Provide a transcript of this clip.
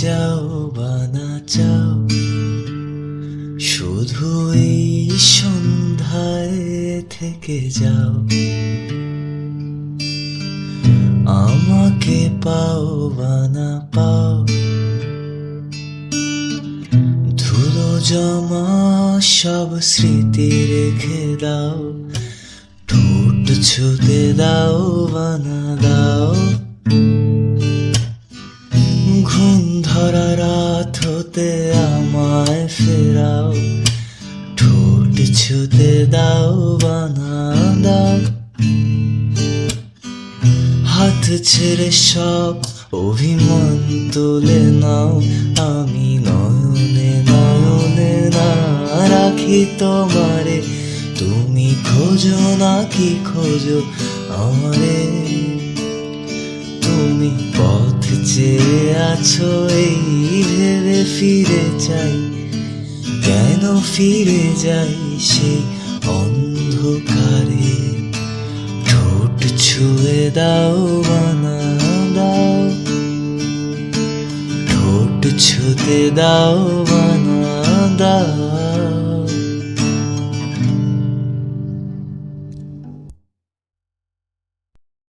চাও বা না চাও শুধু এই সন্ধ্যায় থেকে যাও। আমাকে পাও বা না পাও, ধুলো জমা সব স্মৃতি রেখে দাও, ঠোঁট ছুতে দাও বা না ঘুম ধরা রাত হতে আমায় ফেরাও, ঠোঁট ছুতে দাও, বানা দাও। হাত ছেড়ে সব অভিমান তুলে নাও, আমি নয়নে নয়নে না রাখি তোমারে। তুমি খোঁজো না কি খোঁজো আমারে। চেয়ে আছো এই ভেবে ফিরে যাই, কেন ফিরে যাই সেই অন্ধকারে? ঠোঁট ছুঁয়ে দাও, বানা দাও। ঠোঁট ছুঁতে দাও, বানা দাও।